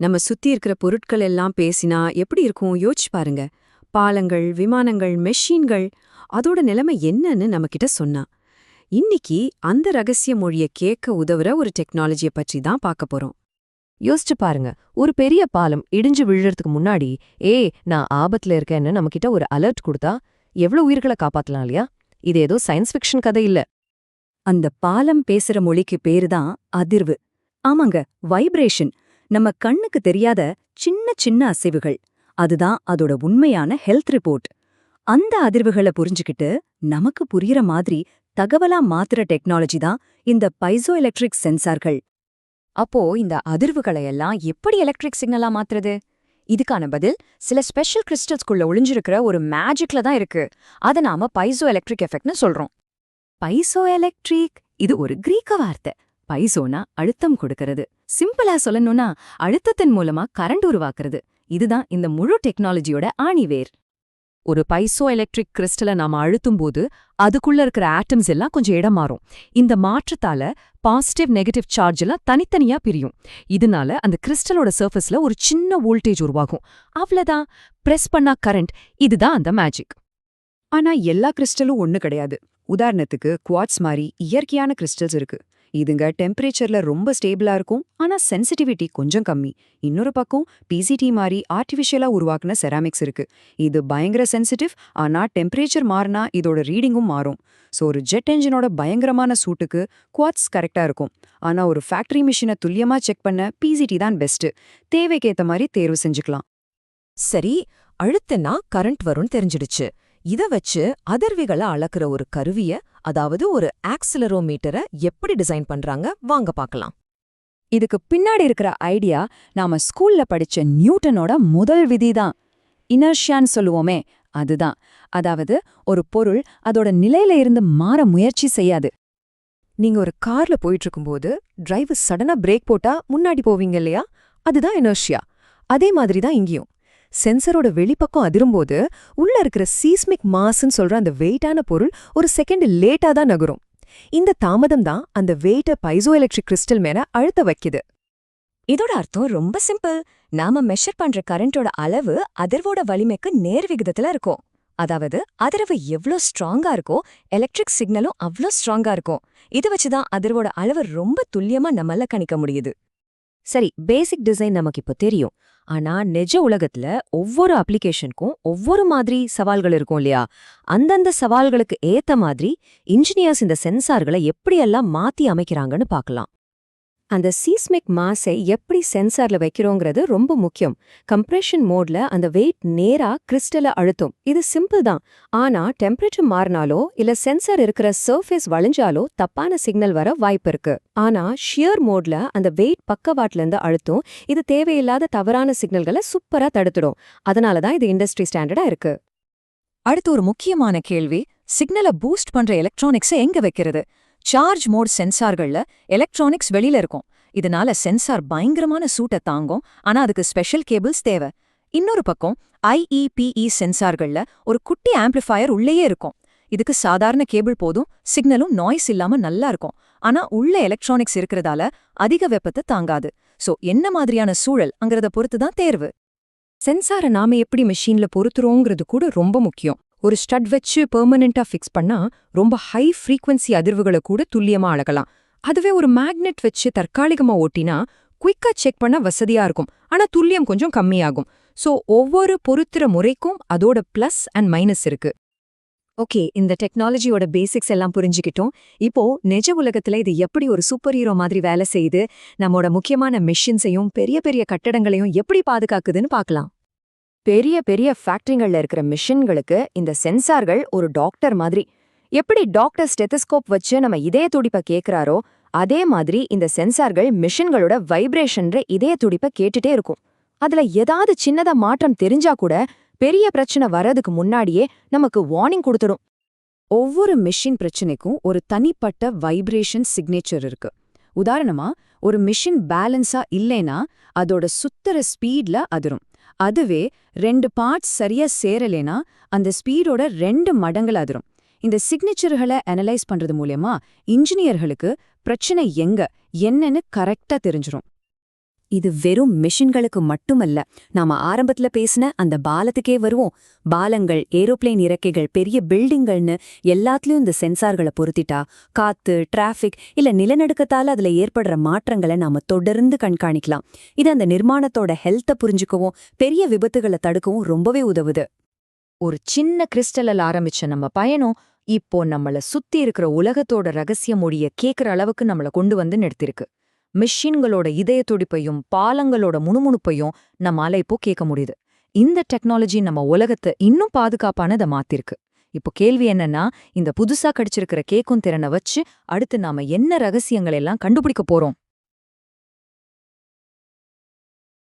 நம்ம சுத்தி இருக்கிற பொருட்கள் எல்லாம் பேசினா எப்படி இருக்கும்? யோசிச்சு பாருங்க. பாலங்கள் விமானங்கள் மெஷின்கள் அதோட நிலைமை என்னன்னு நம்மகிட்ட சொன்னா. இன்னிக்கு அந்த ரகசிய மொழிய கேட்க உதவுற ஒரு டெக்னாலஜிய பற்றி தான் பார்க்க போறோம். யோசிச்சு பாருங்க. ஒரு பெரிய பாலம் இடிஞ்சு விழுறதுக்கு முன்னாடி ஏ நான் ஆபத்துல இருக்கேன்னு நம்மகிட்ட ஒரு அலர்ட் கொடுத்தா எவ்வளவு உயிர்களை காப்பாத்தலாம் இல்லையா? இது ஏதோ சயின்ஸ் ஃபிக்ஷன் கதை இல்ல. அந்த பாலம் பேசுற மொழிக்கு பேரு தான் அதிர்வு. ஆமாங்க வைப்ரேஷன். நம்ம கண்ணுக்கு தெரியாத சின்ன சின்ன அசைவுகள். அதுதான் அதோட உண்மையான ஹெல்த் ரிப்போர்ட் அந்த அதிர்வுகளை புரிஞ்சுக்கிட்டு நமக்கு புரியற மாதிரி தகவலா மாத்துற டெக்னாலஜி தான் இந்த பைசோ எலக்ட்ரிக் சென்சார்கள் அப்போ இந்த அதிர்வுகளை எல்லாம் எப்படி எலக்ட்ரிக் சிக்னலா மாத்துறது? இதுக்கான பதில் சில ஸ்பெஷல் கிறிஸ்டல்ஸ்குள்ள ஒளிஞ்சிருக்கிற ஒரு மேஜிக்ல தான் இருக்கு. அதை நாம பைசோ எலக்ட்ரிக் எஃபெக்ட்னு சொல்றோம். பைசோ எலக்ட்ரிக் இது ஒரு கிரீக்க வார்த்தை. பைசோனா அழுத்தம் கொடுக்கறது. சிம்பிளா சொல்லணும்னா அழுத்தத்தின் மூலமா கரண்ட் உருவாக்குறது. இதுதான் இந்த முழு டெக்னாலஜியோட ஆணிவேர். ஒரு பைசோ எலக்ட்ரிக் கிறிஸ்டலை நாம அழுத்தும்போது அதுக்குள்ள இருக்கிற ஆட்டம்ஸ் எல்லாம் கொஞ்சம் இடம் மாறும். இந்த மாற்றத்தால பாசிட்டிவ் நெகட்டிவ் சார்ஜ் எல்லாம் தனித்தனியா பிரியும். இதனால அந்த கிறிஸ்டலோட சர்ஃபஸ்ல ஒரு சின்ன வோல்டேஜ் உருவாகும். அவ்வளவுதான். பிரஸ் பண்ணா கரண்ட். இதுதான் அந்த மேஜிக். ஆனா எல்லா கிறிஸ்டலும் ஒண்ணு கிடையாது. உதாரணத்துக்கு குவாட்ஸ் மாதிரி இயற்கையான கிறிஸ்டல்ஸ் இருக்கு. இதுங்க டெம்பரேச்சர்ல ரொம்ப ஸ்டேபிளா இருக்கும் ஆனா சென்சிட்டிவிட்டி கொஞ்சம் கம்மி. இன்னொரு பக்கம் பிசிடி மாதிரி ஆர்டிஃபிஷியலா உருவாக்குன செராமிக்ஸ் இருக்கு. இது பயங்கர சென்சிட்டிவ் ஆனா டெம்பரேச்சர் மாறினா இதோட ரீடிங்கும் மாறும். ஸோ ஒரு ஜெட் என்ஜினோட பயங்கரமான சூட்டுக்கு குவாட்ஸ் கரெக்டா இருக்கும். ஆனா ஒரு ஃபேக்டரி மிஷினை துல்லியமா செக் பண்ண பிசிடி தான் பெஸ்ட் தேவைக்கேத்த மாதிரி தேர்வு செஞ்சுக்கலாம். சரி அழுத்தனா கரண்ட் வரும்னு தெரிஞ்சிடுச்சு. இத வச்சு அதிர்விகளை அளக்குற ஒரு கருவிய அதாவது ஒரு ஆக்சிலரோமீட்டரை எப்படி டிசைன் பண்றாங்க வாங்க பார்க்கலாம். இதுக்கு பின்னாடி இருக்கிற ஐடியா நாம ஸ்கூல்ல படிச்ச நியூட்டனோட முதல் விதி தான் இனர்ஷியான்னு சொல்லுவோமே அதுதான். அதாவது ஒரு பொருள் அதோட நிலையில இருந்து மாற முயற்சி செய்யாது. நீங்க ஒரு கார்ல போயிட்டு இருக்கும்போது டிரைவர் சடனா பிரேக் போட்டா முன்னாடி போவீங்க இல்லையா? அதுதான் இனர்ஷியா. அதே மாதிரி தான் இங்கேயும். சென்சரோட வெளிப்பக்கம் அதிரும்போது உள்ள இருக்கிற சீஸ்மிக் மாஸ்ன்னு சொல்ற அந்த வெயிட்டான பொருள் ஒரு செகண்ட் லேட்டா தான் நகரும். இந்த தாமதம் தான் அந்த வெயிட்ட பைசோ எலக்ட்ரிக் கிறிஸ்டல் மேல அழுத்த வைக்குது. இதோட அர்த்தம் ரொம்ப சிம்பிள் நாம மெஷர் பண்ற கரண்டோட அளவு அதிர்வோட வலிமைக்கு நேர் விகிதத்துல இருக்கும். அதாவது அதிர்வு எவ்ளோ ஸ்ட்ராங்கா இருக்கோ எலக்ட்ரிக் சிக்னலும் அவ்ளோ ஸ்ட்ராங்கா இருக்கும். இது வச்சுதான் அதிர்வோட அளவு ரொம்ப துல்லியமா நம்மள கணிக்க முடியுது. சரி பேசிக் டிசைன் நமக்கு இப்போ தெரியும். ஆனா நிஜ உலகத்துல ஒவ்வொரு அப்ளிகேஷனுக்கும் ஒவ்வொரு மாதிரி சவால்கள் இருக்கும் இல்லையா? அந்தந்த சவால்களுக்கு ஏத்த மாதிரி இன்ஜினியர்ஸ் இந்த சென்சார்களை எப்படியெல்லாம் மாத்தி அமைக்கிறாங்கன்னு பார்க்கலாம். அந்த சீஸ்மிக் மாஸை எப்படி சென்சார்ல வைக்கிறோங்கிறது ரொம்ப முக்கியம். கம்ப்ரெஷன் மோட்ல அந்த வெயிட் நேரா கிறிஸ்டலை அழுத்தும். இது சிம்பிள் தான். ஆனா டெம்பரேச்சர் மாறினாலோ இல்ல சென்சார் இருக்கிற சர்ஃபேஸ் வளைஞ்சாலோ தப்பான சிக்னல் வர வாய்ப்பு இருக்கு. ஆனா ஷியர் மோட்ல அந்த வெயிட் பக்கவாட்ல இருந்து அழுத்தும். இது தேவையில்லாத தவறான சிக்னல்களை சூப்பரா தடுத்துடும். அதனால தான் இது இண்டஸ்ட்ரி ஸ்டாண்டர்டா இருக்கு. அடுத்து ஒரு முக்கியமான கேள்வி. சிக்னலை பூஸ்ட் பண்ற எலக்ட்ரானிக்ஸை எங்க வைக்கிறது? சார்ஜ் மோட் சென்சார்கள்ல எலக்ட்ரானிக்ஸ் வெளியில இருக்கும். இதனால சென்சார் பயங்கரமான சூட்டை தாங்கும். ஆனா அதுக்கு ஸ்பெஷல் கேபிள்ஸ் தேவை. இன்னொரு பக்கம் ஐஇபிஇ சென்சார்கள்ல ஒரு குட்டி ஆம்பிளிஃபயர் உள்ளேயே இருக்கும். இதுக்கு சாதாரண கேபிள் போதும் சிக்னலும் நாய்ஸ் இல்லாம நல்லா இருக்கும். ஆனா உள்ள எலக்ட்ரானிக்ஸ் இருக்கிறதால அதிக வெப்பத்தை தாங்காது. சோ என்ன மாதிரியான சூழல் அங்கிறத பொறுத்து தான் தேர்வு. சென்சாரை நாம எப்படி மெஷின்ல பொருத்துறோங்கிறது கூட ரொம்ப முக்கியம். ஒரு ஸ்டட் வச்சு பெர்மனண்டா ஃபிக்ஸ் பண்ணா ரொம்ப ஹை ஃப்ரீக்வன்சி அதிர்வுகளை கூட துல்லியமா அளக்கலாம். அதுவே ஒரு மேக்னெட் வச்சு தற்காலிகமா ஓட்டினா குயிக்கா செக் பண்ண வசதியா இருக்கும். ஆனா துல்லியம் கொஞ்சம் கம்மியாகும். சோ ஒவ்வொரு பொருத்துற முறைக்கும் அதோட பிளஸ் அண்ட் மைனஸ் இருக்கு. ஓகே இந்த டெக்னாலஜியோட பேசிக்ஸ் எல்லாம் புரிஞ்சுக்கிட்டோம். இப்போ நிஜ உலகத்துல இது எப்படி ஒரு சூப்பர் ஹீரோ மாதிரி வேலை செய்யுது? நம்மோட முக்கியமான மெஷின்ஸையும் பெரிய பெரிய கட்டடங்களையும் எப்படி பாதுகாக்குதுன்னு பார்க்கலாம். பெரிய பெரிய ஃபேக்டரிங்கள்ல இருக்கிற மிஷின்களுக்கு இந்த சென்சார்கள் ஒரு டாக்டர் மாதிரி. எப்படி டாக்டர் ஸ்டெத்தஸ்கோப் வச்சு நம்ம இதய துடிப்பை கேக்குறாரோ அதே மாதிரி இந்த சென்சார்கள் மிஷின்களோட வைப்ரேஷன்ற இதய துடிப்பை கேட்டுட்டே இருக்கும். அதுல ஏதாவது சின்னதா மாற்றம் தெரிஞ்சா கூட பெரிய பிரச்சனை வர்றதுக்கு முன்னாடியே நமக்கு வார்னிங் கொடுத்துடும். ஒவ்வொரு மெஷின் பிரச்சனைக்கும் ஒரு தனிப்பட்ட வைப்ரேஷன் சிக்னேச்சர் இருக்கு. உதாரணமா ஒரு மிஷின் பேலன்ஸா இல்லைனா அதோட சுத்தர ஸ்பீட்ல அதிரும். அதுவே ரெண்டு பார்ட்ஸ் சரியா சேரலேனா அந்த ஸ்பீடோட ரெண்டு மடங்கள் அதிரும். இந்த சிக்னேச்சர்களை அனலைஸ் பண்றது மூலயமா இன்ஜினியர்களுக்கு பிரச்சனை எங்க என்னன்னு கரெக்டா தெரிஞ்சிரும். இது வெறும் மிஷின்களுக்கு மட்டுமல்ல. நாம ஆரம்பத்துல பேசின அந்த பாலத்துக்கே வருவோம். பாலங்கள் ஏரோப்ளேன் இறக்கைகள் பெரிய பில்டிங்கள்னு எல்லாத்துலயும் இந்த சென்சார்களை பொருத்திட்டா காத்து டிராஃபிக் இல்ல நிலநடுக்கத்தால அதுல ஏற்படுற மாற்றங்களை நாம தொடர்ந்து கண்காணிக்கலாம். இது அந்த நிர்மாணத்தோட ஹெல்த்தை புரிஞ்சுக்கவும் பெரிய விபத்துகளை தடுக்கவும் ரொம்பவே உதவுது. ஒரு சின்ன கிறிஸ்டலில் ஆரம்பிச்ச நம்ம பயணம் இப்போ நம்மள சுத்தி இருக்கிற உலகத்தோட ரகசிய மொழிய கேக்குற அளவுக்கு நம்மள கொண்டு வந்து நிறுத்திருக்கு. மிஷின்களோட இதய துடிப்பையும் பாலங்களோட முணுமுணுப்பையும் நம்மால இப்போ கேட்க முடியுது. இந்த டெக்னாலஜி நம்ம உலகத்தை இன்னும் பாதுகாப்பானதை மாத்திருக்கு. இப்போ கேள்வி என்னன்னா இந்த புதுசா கடிச்சிருக்கிற கேக்கும் திறனை வச்சு அடுத்து நாம என்ன ரகசியங்கள் எல்லாம் கண்டுபிடிக்க போறோம்?